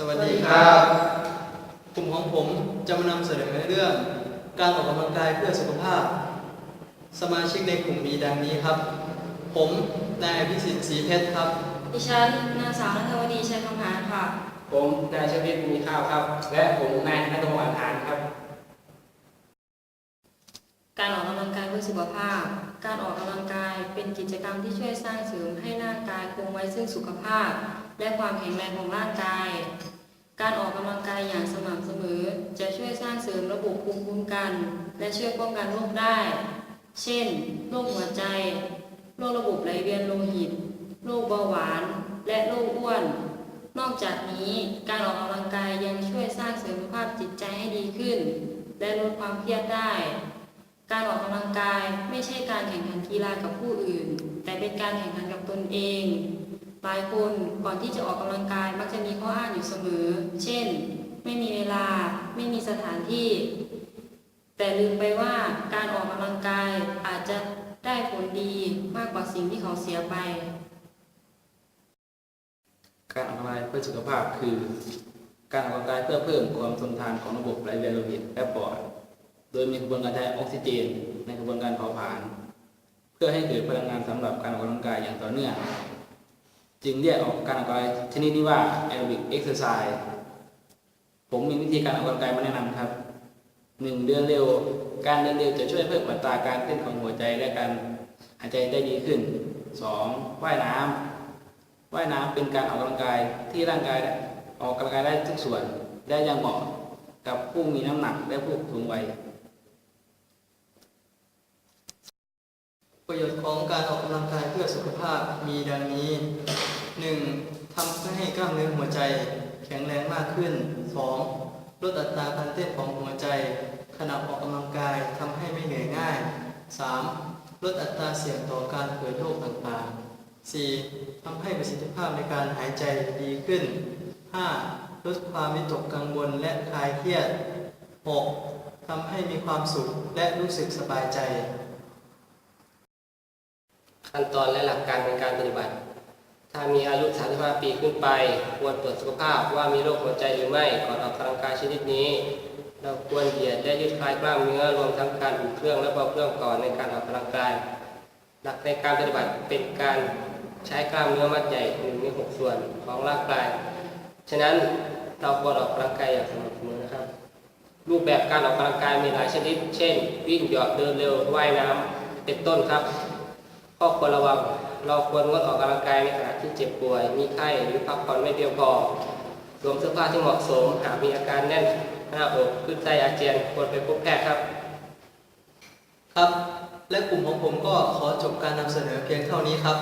สวัสดีครับ กลุ่มของผมจะมานำเสนอเรื่อง การออกกำลังกายเพื่อสุขภาพ สมาชิกในกลุ่มมีดังนี้ครับ ผมนายอภิสิทธิ์ศรีเพชรครับ ดิฉันนางสาวนัทวดีชัยคำหาค่ะ ผมนายชวิตมีข้าวครับ และผมนายนัทวัฒน์หานครับ การออกกำลังกายเพื่อสุขภาพ การออกกำลังกายเป็นกิจกรรมที่ช่วยสร้างเสริมให้ร่างกายคงไว้ซึ่งสุขภาพ และความแข็งแรงของร่างกาย กัน และช่วยป้องกันโรคได้ เช่น โรคหัวใจ โรคระบบไหลเวียนโลหิต โรคเบาหวาน และโรคอ้วน นอกจากนี้การออกกำลังกายยังช่วยสร้างเสริมสภาพจิตใจให้ดีขึ้น และลดความเครียดได้ การออกกำลังกายไม่ใช่การแข่งขันกีฬากับผู้อื่น แต่เป็นการแข่งขันกับตนเองหลายคนก่อนที่จะออกกำลังกายมักจะมีข้ออ้างอยู่เสมอ เช่น ไม่มีเวลา ไม่มีสถานที่ แต่ลืมไปว่าการออกกำลังกายอาจจะได้ผลดีมากกว่าสิ่งที่เขาเสียไป การออกกำลังกายเพื่อสุขภาพคือ การออกกำลังกายเพื่อเพิ่มความทนทานของระบบไหลเวียนโลหิตและปอด โดยมีกระบวนการใช้ออกซิเจน ในกระบวนการเผาผลาญเพื่อให้เกิดพลังงานสำหรับการออกกำลังกายอย่างต่อเนื่องจึงเรียกออกการออกกำลังกายชนิดนี้ว่าแอโรบิกเอ็กซ์ไซส์ผมมีวิธีการออกกำลังกายมาแนะนำครับ หนึ่งเดินเร็ว การเดินเร็วจะช่วยเพิ่มอัตราการเต้นของหัวใจและการหายใจได้ดีขึ้นสองว่ายน้ำว่ายน้ำเป็นการออกกำลังกายที่ร่างกายได้ออกกำลังกายได้ทุกส่วนได้อยังเหมาะกับผู้มีน้ำหนักและผู้สูงวัยประโยชน์ของการออกกำลังกายเพื่อสุขภาพมีดังนี้ 1. ทำให้กล้ามเนื้อหัวใจแข็งแรงมากขึ้น 2. ลดอัตราการเต้นของหัวใจ ขณะออกกำลังกายทำให้ไม่เหนื่อยง่าย 3. ลดอัตราเสี่ยงต่อการเกิดโรคต่างๆ 4. ทำให้ประสิทธิภาพในการหายใจดีขึ้น 5. ลดความวิตกกังวลและคลายเครียด 6. ทำให้มีความสุขและรู้สึกสบายใจ ขั้นตอนและหลักการในการปฏิบัติ ถ้ามีอายุ 35 ปีขึ้นไป ควรตรวจสุขภาพว่ามีโรคหัวใจหรือไม่ก่อนออกกำลังกายชนิดนี้ เราควรเหยียดและยืดคลายกล้ามเนื้อรวมทั้งการอุ่นเครื่องและเบาเครื่องก่อนในการออกกำลังกาย หลักในการปฏิบัติเป็นการใช้กล้ามเนื้อมัดใหญ่หนึ่งในหกส่วนของร่างกาย ฉะนั้นเราควรออกกำลังกายอย่างสม่ำเสมอนะครับ รูปแบบการออกกำลังกายมีหลายชนิด เช่น วิ่งหยาะเดินเร็วว่ายน้ำเป็นต้นครับ ข้อควรระวัง เราควรงดออกกำลังกายในขณะที่เจ็บป่วย มีไข้หรือพักผ่อนไม่เพียงพอสวมเสื้อผ้าที่เหมาะสม หากมีอาการแน่นหน้าอกขึ้นไส้อาเจียนควรไปพบแพทย์ครับ ครับ และกลุ่มของผมก็ขอจบการนำเสนอเพียงเท่านี้ครับ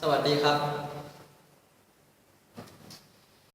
สวัสดีครับ